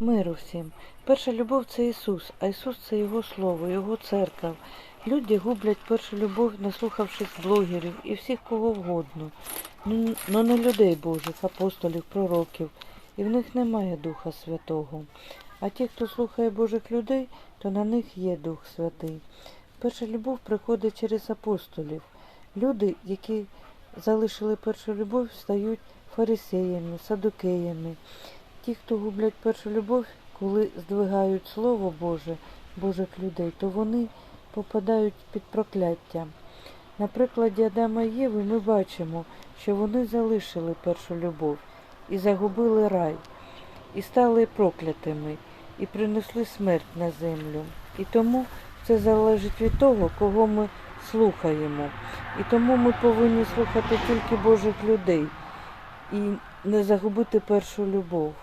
Миру всім. Перша любов це Ісус, а Ісус це Його Слово, Його церква. Люди гублять першу любов, наслухавшись блогерів і всіх кого вгодно. Ну, ну не людей Божих, апостолів, пророків, і в них немає Духа Святого. А ті, хто слухає Божих людей, то на них є Дух Святий. Перша любов приходить через апостолів. Люди, які залишили першу любов, стають фарисеями, садукеями. Ті, хто гублять першу любов, коли здвигають Слово Боже, Божих людей, то вони попадають під прокляття. На прикладі Адама і Єви ми бачимо, що вони залишили першу любов і загубили рай, і стали проклятими, і принесли смерть на землю. І тому це залежить від того, кого ми слухаємо. І тому ми повинні слухати тільки Божих людей і не загубити першу любов.